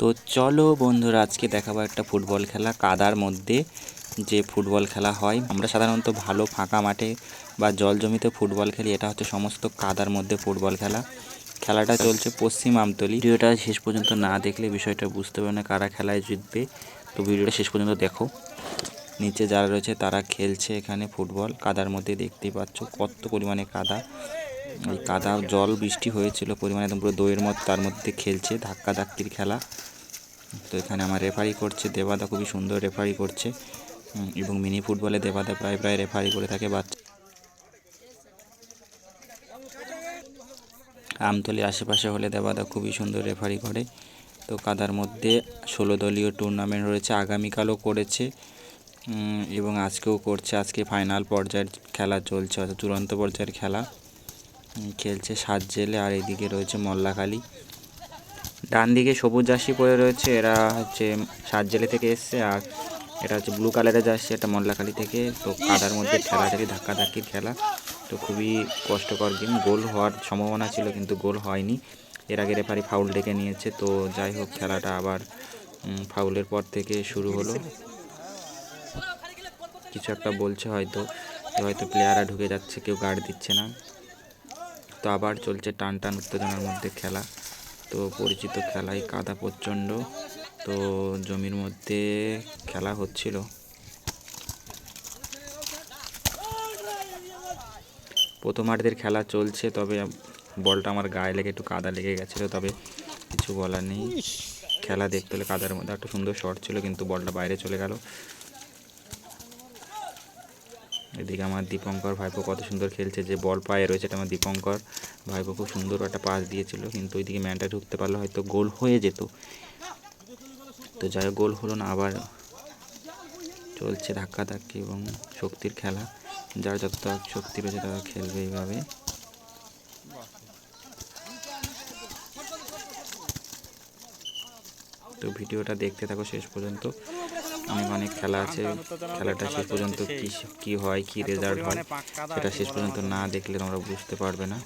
তো চলো বন্ধুরা, আজকে দেখাবো একটা ফুটবল খেলা, কাদার মধ্যে যে ফুটবল খেলা হয়। আমরা সাধারণত ভালো ফাঁকা মাঠে বা জল জমিতে ফুটবল খেলি, এটা হচ্ছে সমস্ত কাদার মধ্যে ফুটবল খেলা। খেলাটা চলছে পশ্চিম আমতলি। ভিডিওটা শেষ পর্যন্ত না দেখলে বিষয়টা বুঝতে পারবে না কারা খেলায় জিতবে। তো ভিডিওটা শেষ পর্যন্ত দেখো। নিচে যারা রয়েছে তারা খেলছে এখানে ফুটবল, কাদার মধ্যে দেখতেই পাচ্ছ কত পরিমাণে কাদা। কাদা জল বৃষ্টি হয়েছিল পরিমাণে, একদম পুরো দইয়ের মতো, তার মধ্যে খেলছে ধাক্কা ধাক্কির খেলা। তো এখানে আমার রেফারি করছে, দেবাদা খুবই সুন্দর রেফারি করছে। এবং মিনি ফুটবলে দেবাদা প্রায় প্রায় রেফারি করে থাকে বাচ্চা। আমতলির আশেপাশে হলে দেবাদা খুবই সুন্দর রেফারি করে। তো কাদার মধ্যে ষোলো দলীয় টুর্নামেন্ট রয়েছে, আগামীকালও করেছে। এবং আজকেও করছে, আজকে ফাইনাল পর্যায়ের খেলা চলছে, অর্থাৎ চূড়ান্ত পর্যায়ের খেলা। খেলছে সাত জেলে, আর এদিকে রয়েছে মল্লাখালী। ডান দিকে সবুজ জার্সি পরে রয়েছে, এরা হচ্ছে সাত জেলে থেকে এসছে, আর এটা হচ্ছে ব্লু কালারের জার্সি এটা মল্লাখালী থেকে, তো কাদার মধ্যে খেলাটাকে ধাক্কা ধাক্কির খেলা। তো খুবই কষ্টকর গেম গোল হওয়ার সম্ভাবনা ছিল, কিন্তু গোল হয়নি। এর আগে রেফারি ফাউল ডেকে নিয়েছে, তো যাই হোক, খেলাটা আবার ফাউলের পর থেকে শুরু হলো। কিছু একটা বলছে হয়তো হয়তো প্লেয়াররা ঢুকে যাচ্ছে, কেউ গার্ড দিচ্ছে না। তো আবার চলছে টান টান উত্তেজনার মধ্যে খেলা। তো পরিচিত খেলাই কাদা প্রচণ্ড। তো জমির মধ্যে খেলা হচ্ছিল। প্রথমার্ধের খেলা চলছে, তবে বলটা আমার গায়ে লেগে একটু কাদা লেগে গেছিল, তবে কিছু বলার নেই। খেলা দেখতে হলে কাদার মধ্যে একটা সুন্দর শট ছিল, কিন্তু বলটা বাইরে চলে গেল। এদিকে আমার দীপঙ্কর ভাইপো কত সুন্দর খেলছে, যে বল পায়ে রয়েছে এটা আমার দীপঙ্কর ভাইপো খুব সুন্দর একটা পাস দিয়েছিল, কিন্তু ওইদিকে ম্যানটা ঢুকতে পারলে হয়তো গোল হয়ে যেত। তো যাই গোল হলো না, আবার চলছে ধাক্কা ধাক্কি এবং শক্তির খেলা। যার যতটা শক্তি রয়েছে তারা খেলবে এইভাবে। তো ভিডিওটা দেখতে থাকো শেষ পর্যন্ত। অনেক অনেক খেলা আছে, খেলাটা শেষ পর্যন্ত কী কী হয়, কী রেজাল্ট হয়, সেটা শেষ পর্যন্ত না দেখলে তোমরা বুঝতে পারবে না।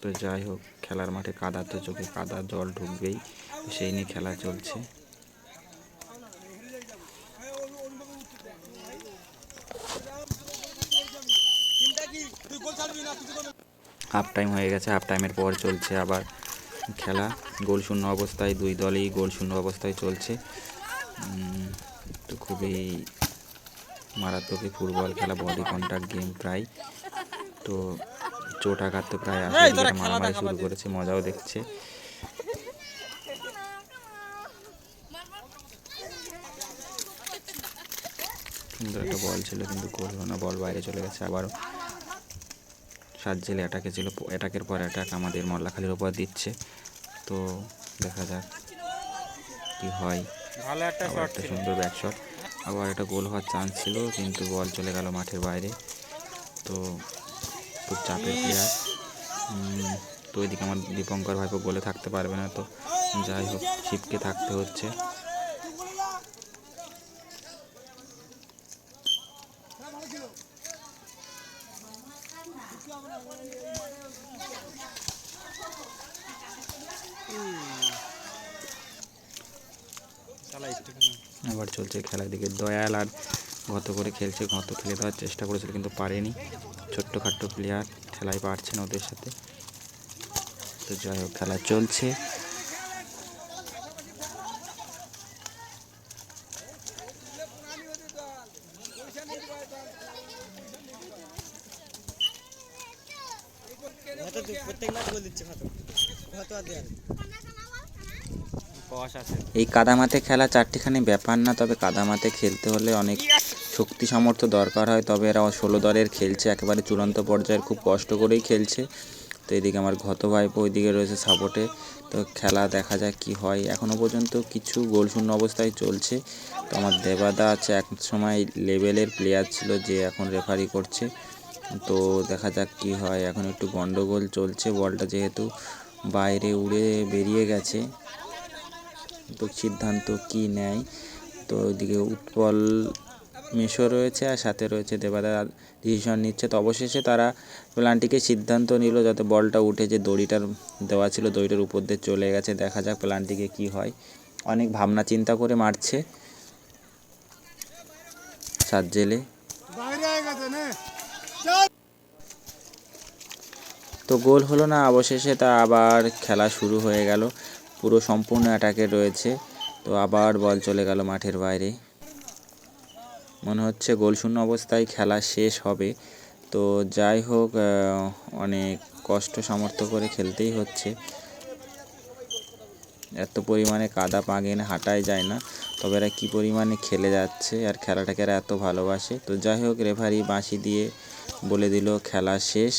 তো যাই হোক, খেলার মাঠে কাদা তো চোখে কাদা, জল ঢুকবেই, সেই নিয়ে খেলা চলছে। হাফ টাইম হয়ে গেছে হাফ টাইমের পর চলছে আবার খেলা। গোল শূন্য অবস্থায় দুই দলই গোল শূন্য অবস্থায় চলছে। তো খুবই মারাত্মক ফুটবল খেলা বডি কন্ট্যাক্ট গেম প্রায়। তো চোট আঘাত তো প্রায় আসে এদিকে মারামারি শুরু করেছে মজাও দেখছে। সুন্দর একটা বল ছিল কিন্তু গোল হলো না বল বাইরে চলে গেছে আবারও। সাত জেলে অ্যাটাকে ছিল অ্যাটাকের পর অ্যাটাক আমাদের মল্লাখালীর উপর দিচ্ছে। তো দেখা যাক কি হয়। ভালো একটা শট সুন্দর ব্যাক শট আবার একটা গোল হওয়ার চান্স ছিল কিন্তু বল চলে গেল মাঠের বাইরে। তো খুব চাপের প্লেয়ার তো ওইদিকে আমার দীপঙ্কর ভাইপো বলে থাকতে পারবে না তো যাই হোক ছিপকে থাকতে হচ্ছে শালা একটু আবার চলছে খেলার দিকে। দয়াল আর ঘত করে খেলছে ঘত খেলে দেওয়ার চেষ্টা করেছিল কিন্তু পারেনি। ছোট্টখাট্টো প্লেয়ার খেলায় পারছে না ওদের সাথে। তো যাই হোক, খেলা চলছে। প্রত্যেক ম্যাচ গোল দিচ্ছে হয়তো হয়তো আর আছে এই কাদামাতে খেলা চারটিখানি ব্যাপার না, তবে কাদামাতে খেলতে হলে অনেক শক্তি সামর্থ্য দরকার হয়। তবে এরা ষোলো দলের খেলছে, একেবারে চূড়ান্ত পর্যায়ের খুব কষ্ট করেই খেলছে। তো এদিকে আমার ঘত ভাইপো ওইদিকে রয়েছে সাপোর্টে তো খেলা দেখা যাক কি হয়। এখনও পর্যন্ত কিছু গোল শূন্য অবস্থায় চলছে। তো আমার দেবাদা আছে, এক সময় লেভেলের প্লেয়ার ছিল যে এখন রেফারি করছে। তো দেখা যাক কি হয়। এখন একটু গন্ডগোল চলছে। বলটা যেহেতু বাইরে উড়ে বেরিয়ে গেছে। তো সিদ্ধান্ত কি নেয়? তো ওইদিকে উৎপল মেশো রয়েছে আর সাথে রয়েছে দেবাদা। ডিসিশন নিচ্ছে। তো অবশেষে তারা প্ল্যানটিকে সিদ্ধান্ত নিল যাতে বলটা উঠে যে দড়িটার দেওয়া ছিল, দড়িটার উপর দিয়ে চলে গেছে। দেখা যাক প্ল্যানটিকে কি হয়। অনেক ভাবনা চিন্তা করে মারছে। সাত জেলে। তো গোল হলো না। অবশেষে তা আবার খেলা শুরু হয়ে গেল। পুরো সম্পূর্ণ অ্যাটাকে রয়েছে। তো আবার বল চলে গেল মাঠের বাইরে। মনে হচ্ছে গোলশূন্য অবস্থায় খেলা শেষ হবে। তো যাই হোক অনেক কষ্ট সামর্থ্য করে খেলতেই হচ্ছে। এত পরিমাণে কাদা পাগেন হাঁটাই যায় না। তবে এরা কী পরিমাণে খেলে যাচ্ছে আর খেলাটাকে এরা এত ভালোবাসে। তো যাই হোক রেফারি বাঁশি দিয়ে বলে দিল, খেলা শেষ।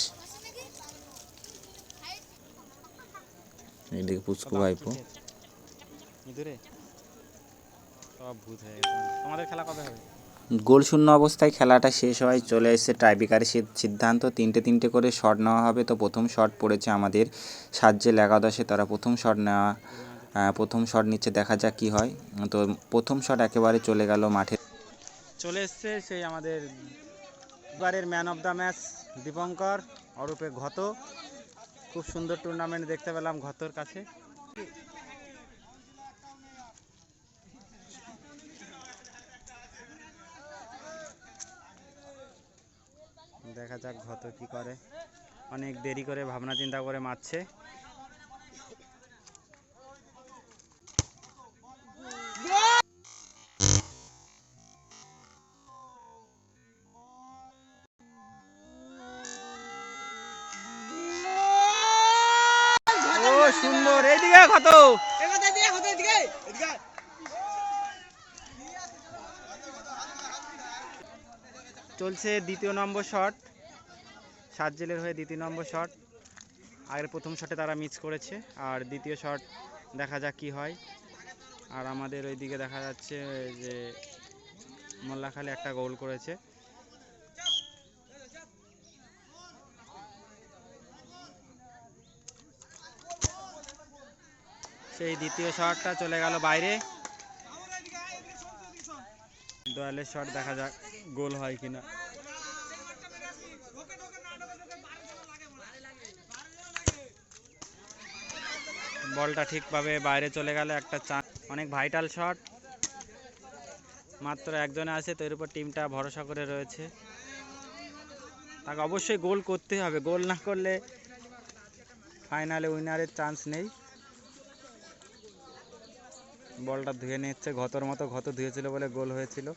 এদিকে পুচকু ভাইপো। ইঁদুরে? সব ভূত গেছে। তোমাদের খেলা কবে হবে? গোল শূন্য অবস্থায় খেলাটা শেষ হয় চলে এসেছে টাইব্রেকারের সিদ্ধান্ত। তিনটে তিনটে করে শট নেওয়া হবে। তো প্রথম শট পড়েছে আমাদের সাজ্জেল একাদশে। তারা প্রথম শট নেওয়া প্রথম শট নিচ্ছে। দেখা যাক কি হয়। তো প্রথম শট একেবারে চলে গেল মাঠে। চলে এসছে সেই আমাদের এবারের man of the match Dipankar অরূপে ঘত। খুব সুন্দর টুর্নামেন্ট দেখতে পেলাম ঘতর কাছে। দেখা যাক ঘত কি করে। অনেক দেরি করে ভাবনা চিন্তা করে মারছে। সুন্দর এইদিকে ঘত চলছে দ্বিতীয় নম্বর শট। সাত জেলের হয়ে দ্বিতীয় নম্বর শট। আগের প্রথম শটে তারা মিস করেছে আর দ্বিতীয় শট দেখা যাক কি হয়। আর আমাদের ওইদিকে দেখা যাচ্ছে যে মোল্লাখালী একটা গোল করেছে। সেই দ্বিতীয় শটটা চলে গেল বাইরে। দয়ালের শট দেখা যাক গোল হয় কিনা। বলটা ঠিকভাবে বাইরে চলে গেল, একটা চান অনেক ভাইটাল শট। মাত্র একজনে আছে, তো এর উপর টিমটা ভরসা করে রয়েছে। তাকে অবশ্যই গোল করতে হবে। গোল না করলে ফাইনালে উইনারের চান্স নেই। বলটা ধুয়ে নিচ্ছে ঘতর মতো ঘত ধুয়েছিল বলে গোল হয়েছিল।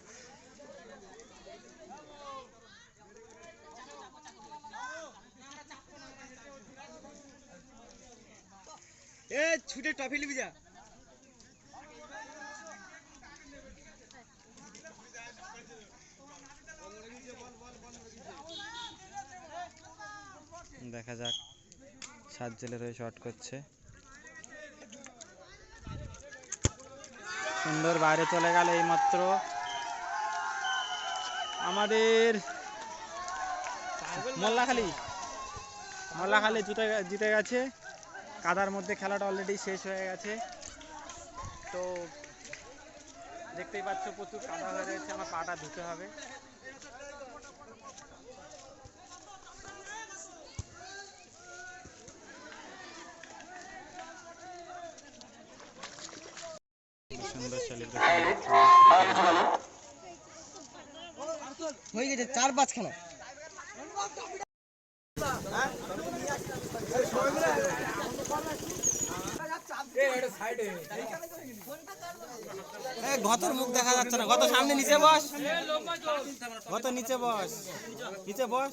এ ছুটে যা। দেখা যাক সাত জেলের হয়ে শট করছে। সুন্দর বাইরে চলে গেল এইমাত্র। আমাদের মোল্লাখালি। মোল্লাখালি জুতে জিতে গেছে। কাদার মধ্যে খেলাটা অলরেডি শেষ হয়ে গেছে। তো দেখতেই পাচ্ছ প্রচুর কাদা হয়ে রয়েছে, আমার পাটা ধুতে হবে। সুন্দর হয়ে গেছে চার পাঁচ খানা। ঘতর মুখ দেখা যাচ্ছে না। গত সামনে নিচে বস। গত নিচে বস। নিচে বস।